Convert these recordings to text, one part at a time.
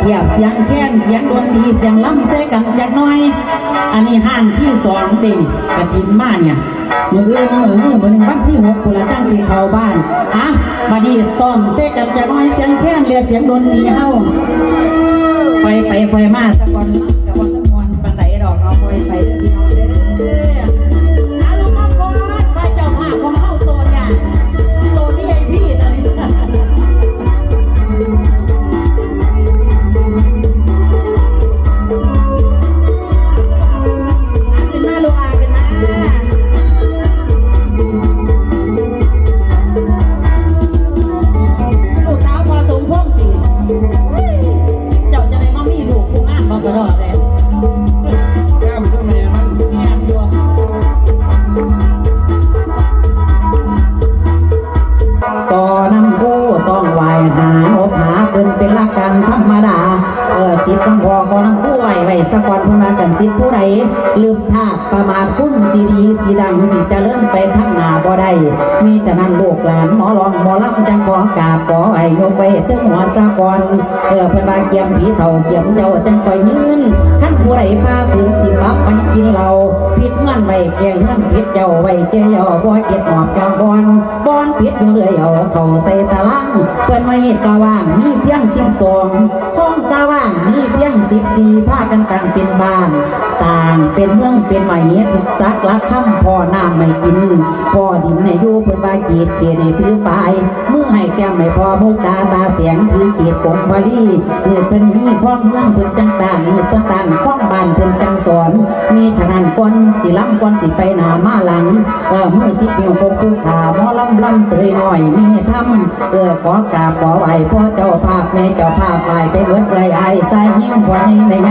เทียบเสียงแค้นเสียงดนตรีเสียงล่ำเสกันจักหน้อย อันนี้ห้านที่สองเด่นกระถินมาเนี่ยมืออื่นมือมือมือหนึ่งวันที่หกกุละตั้งสีเขาบ้านอะมาดีซ้อมเสกันจักหน้อยเสียงแค้นเรียเสียงดนตรีเฮาไปไปไปมาสักคนะนั้นลูกหลานหมอรองหมอลำจังขอกาบขอให้ยกไปถึงหัวสะกอนเออเพิ่อนว่าเกี่ยมผีเฒ่าเกี่ยมเจ้าจังไปยืนขั้นผู้ใดพาฝืนสิปับไปกินเหล้าผิดเงื่อนไว้แก่เงื่อนผิดเจ้าไว้แก่เจ้าบ่เก็ดหอบจองบอนบอนผิดอยู่เลยเอาเขาใส่ตารางเพิ่อนไว่าเฮ็ดกะว่างมีเพียง12ห้องกะ ว่างมีเพียง14พากันตั้งเป็นบ้านสร้างเป็นเมืองเป็นไหมเนี้ยทุกสักละคำพ่อน้ำไม่กินพ่อดินในยูเพิ่นว่าเกียดเขียนให้ถือปลายเมื่อให้แก้มไม่พอมุกดาตาเสียงถือเกียดกงพาลีเกิดเป็นมีข้องเมืองเพิ่นจังต่างมีเพิ่นต่างข้องบ้านเพิ่นจังสอน มีฉะนั้นก่อนสิล้ำก่อนสิไปหนามาหลังเออเมื่อสิเปียวคงคู่ขาหมอลำลำเตยหน่อยมีทำเออขอกราบขอไหวพ่อเจ้าภาพแม่เจ้าภาพไหวไปเบิดเลยไอ้สายหิ้งพ่อในไม่ไง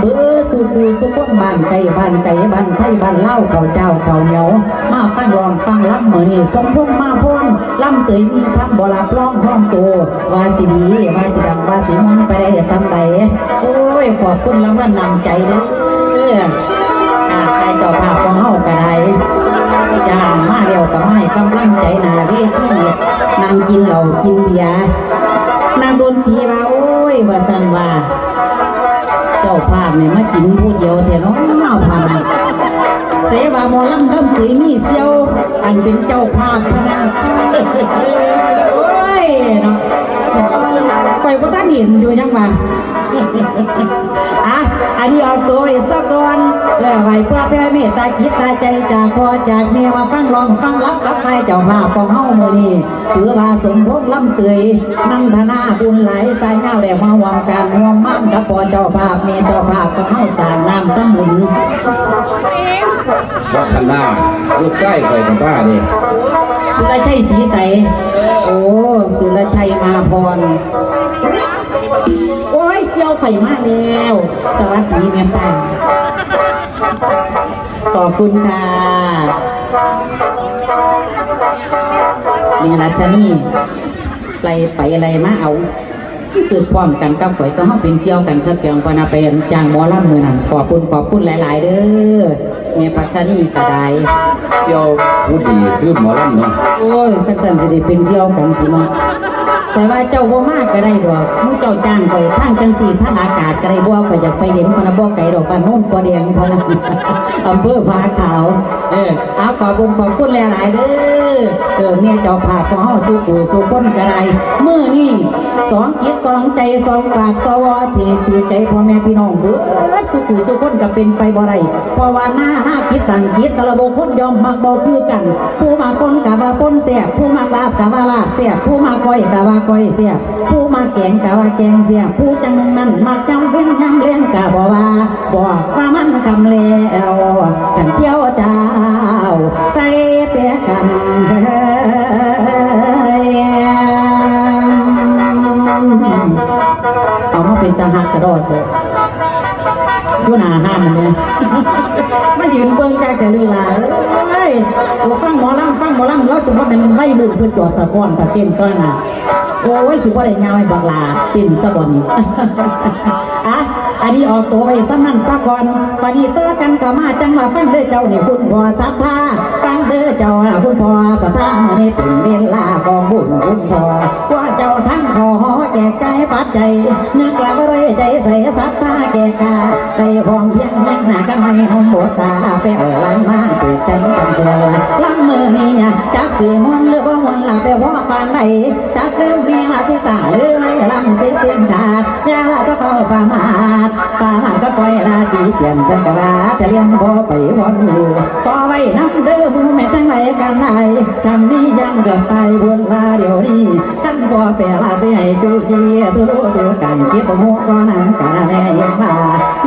เบื่อสุขูสุขคนบ้านไก่บ้านไก่บ้านไทยบ้านเล่าเขาเจ้าเขาเหนียวมาฟังรองฟังลำเหมือนี่สมพงมาพ้นลำเตยมีทำบ่รับร้องท้องตัวว่าสิดีว่าสิดังว่าสิมันไปได้สำใดโอ้ยขอบคุณรางวัลนำใจเด้ออาใครเจ้าภาพของเฮาก็ได้จ้างมาเดียวก็ไม่กำลังใจนาเวทีนางกินเหล้ากินเบียร์ เป็นเจ้าภาพพะนะโอ้ยเนาะ ไปว่าท่านเห็นอยู่ยังวะอะอันนี้ออกตัวไว้สักก่อนเออไว้เพื่อแผ่เมตตาคิดตาใจจากพ่อจากแม่มาฟังร้องฟังรับรับไปเจ้าภาพของเฮามื้อนี้ถือว่าสมพงษ์ลำเตยนั่งธนาบุญหลายสายเงาแดงมาหวมกันหวมมั่นกับพ่อเจ้าภาพแม่เจ้าภาพของเฮาสร้างน้ำตำบุญวัฒนาลูกไส้คอยกับบ้าเนี่ย สุรชัยศรีใส โอ้ สุรชัยมาพร โอ้ยเซียวไฟมาแล้ว สวัสดีแม่ป้าขอบคุณค่ะเมีรัชนีไปไปอะไรมาเอาเกิดพร้อมกันกับข่อยก็เฮาเป็นเชี่ยวกันซะเพียงพอนาไปจางมอลำมือนั่นขอบคุณขอบคุณหลาย ๆ เด้อ แม่ปัชนีก็ได้เที่ยวผู้ดีคือหมอลำเนาะโอ้ยเป็นสันสิได้เป็นเชี่ยวกันพี่น้อง แต่ว่าเจ้าบ่มากก็ได้ดอกมู้เจ้าจ้างไปทางจังสีทางอากาศก็ได้บ่ก็อยากไปเห็นพนบ่ไก่ดอกปานโน่นปอแดงพะนะอำเภอผาขาวเออเอาขอบคุณขอบคุณหลายๆเด้อเออเมียเจ้าภาพของเฮาสู่กูสู่คนก็ได้มื้อนี้สองจิตสองใจสองปากสวอเทศถือใจพ่อแม่พี่น้องเบิดสู่กูสู่คนก็เป็นไปบ่ได้เพราะว่าหน้าหน้าคิดต่างคิดแต่ละบุคคลยอมมักบ่คือกัน ผู้มาปนกะว่าปนแซ่บผู้มากลาบกะว่าลาบแซ่บผู้มาก้อยกะว่าก้อยแซ่บผู้มาแกงกะว่าแกงแซ่บผู้จังหนึงนั้นมักจำเป็นยำเลี้ยงกะบ่ว่าบอกว่ามันคำแล้วขันเที่ยวเจ้าใส่เตี้ยกันเอามาเป็นตาหักกระโดดเถอะยู่หน้าห้านนั่นเนี่ยมายืนเบิ่งใจแต่ลือหลาเอ้ยฟังหมอลำฟังหมอลำเราจะว่าเป็นไม่รุ่นเพื่อจอดตะฟ้อนตะเต้นต้อยน่ะ โอ้ยสิบ่ได้ยาวให้บักลาเต้นสะบอนอะอันนี้ออกตัวไปซ้ำนั่นซะก่อนปณีเตอกันก็มาจังว่าฟังเด้อเจ้านี่คุณพ่อศรัทธาฟังเด้อเจ้าน่ะคุณพ่อศรัทธามื้อนี้เป็นเวลาของบุญคุณพ่อว่าเจ้าทั้งขอ แก่ใจนึกว่าบ่ได้ใจใส่สัตว์ตาแก่กาได้พร้อมเพียงแยกหน้ากันไม่หอมบดตาไปเอาลังมาเกิดกันกันส่วนลังมือนี่จักสีมวนหรือว่ามวนลาไปว่าปานใดจักเริ่มมี มาที่ตาหรือไม่ลำสิเตียงขาดยาละจะเข้าประมาทประมาทก็ปล่อยราตีเปลี่ยนจังกว่าจะเรียนพอไปวนอยู่ก็ไว้น้ำเด้อมือแม่ทั้งไหนกันไหนทำนี้ยังเกือบตายบนลาเดี๋ยวนี้กันพอเปลาที่ให้ดูดีทุรู้ดูกันคิดประมุกก็นั่งกันแม่ยังมา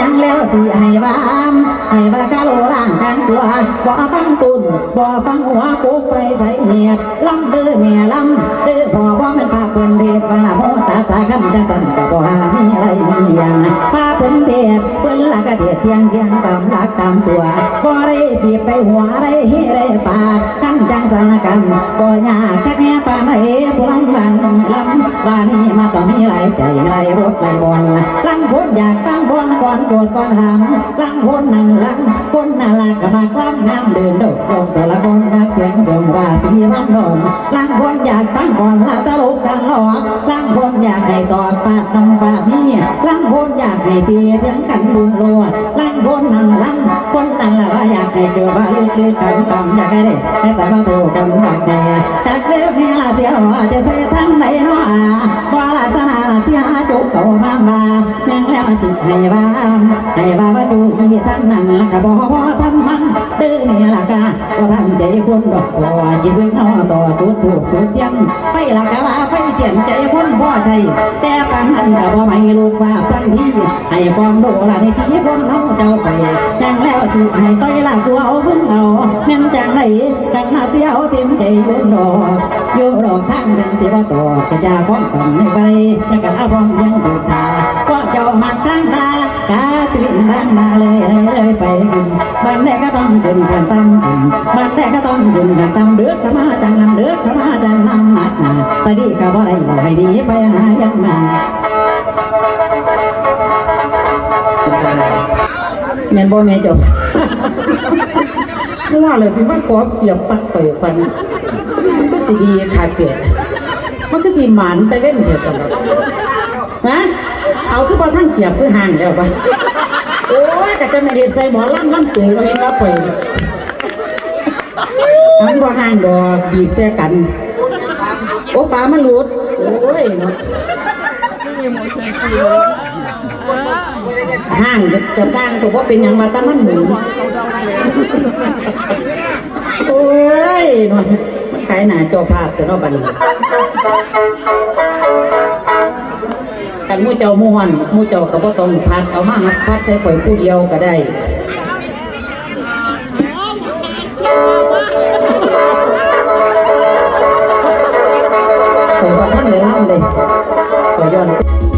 ยังแล้วสิให้วามให้ว่ากะโลล่างกันตัวบ่ฟังตุนบ่ฟังหัวปุกไปใส่เหตุลำเด้อแม่ลำเด้อพอบ่แม่นพาเปิ้นเดชพระนาโมตาสาคันจัสันกับ่หามีอะไรมีอย่างพาเป็นเดชเปิ้นละกเดชเพียงเพียง ดักตามตัวบ่ได้บีบได้หัวได้เฮได้ปาดคันจังสันกันบ่ยากคักแน่ปานไหนผู้ลำลังลำว่านี่มาต้องมีหลายใจหลายบทหลายบนลังคนอยากตั้งบนก่อนโกรธก่อนหำลังคนนั่งลังคนน่ารักมากล้ำงามเดินโดดโดดแต่ละคนนักเสียงเสียงว่าสีวันโดนลังคนอยากตั้งก่อนละตลกกันหลอกลังคนอยากให้ตอดปาดน้องปาดนี่ลังคนอยากให้ตีเถียงกันบุญโลดลั คนนั่งลังคนนั่งละว่าอยากให้เจอว่าลึกลึกกันตำอยากให้ได้แต่ว่าโตกันบักแต่จากเดิมนี่ละเสียหัวจะใส่ทั้งไหนเนาะว่าลาสนาละเสียจุกเขามามายังแล้วสิให้บ้าให้บ้าว่าดูอีท่านนั่นละก็บอกว่าท่านมันเด้อนี่ละกะว่าท่านใจคนดอกว่าจิเบิ่งเอาต่อจุดถูกจุดเทียงไปละกะว่าไป เตียนใจคนพ่อใจ แต่ปานนั้นก็บ่ไม่ลูกว่าทันทีให้ความโดละในที่คนเฮาเจ้าไปยังแล้วสิให้ต้อยละกูเอาเบิ่งเอาแม่นจังไดกันนาเสียวเต็มใจเบิ่งดอกอยู่ดอทางเดินสิบ่ต่อกระจาพร้อมกันในไปจะกันเอาพร้อมยังถูกทาก็เจ้ามาทางดากาสิลินดังนาเลยเลยไปกินบ้านใดก็ต้องกินกันตั้มกินบ้านใดก็ต้องกินกันตั้มเดือดก็มา เดือดก็มาจังนำหนักหนาไปดีก็บ่ได้บ่ให้ดีไปหายังมาแม่นบ่แม่นจบว่าเลยสิว่ากอบเสียบปักไปปันมันก็สิดีขาดเกิดมันก็สิหมันแต่เว้นเถอะสำหรับนะเอาคือบ่ท่านเสียบคือห่างแล้วบัดโอ้ยก็จะไม่ได้ใส่หมอลำลำเตยเราเห็นว่าข่อย มันบ่ห่างดอกบีบแซ่กัน โอ้ฟ้ามันหลุดโอ้ยเนาะห้างจะสร้างตัวว่าเป็นอย่างมาแตามันหมุนโอ้ยหน่อยขายหนาจอภาพแต่เนอกบัดนี้กันมู่เจ้าม่วนมู่เจ้าก็บ่ต้องพัดเอามาหักพัดใส่ข่อยผู้เดียวก็ได้ ข่อ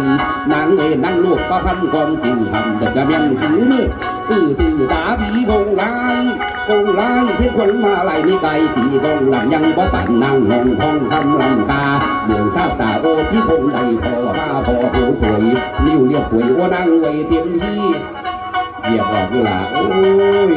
นนางเอ๋นางลูกประพันก่อนกินทำแต่กระเมียนถือมือตื้อตื้อตาผีกงลายกงลายเพื่อนคนมาไหล่นี่ไก่จีกงหลังยังบ่ตันนางหงทองคำลำคาเดือนเศร้าตาโอพี่พงใดพอมาพอผู้สวยนิ้วเรียกสวยว่านางไว้เตรียมที่เรียกออกเวลาโอ้ย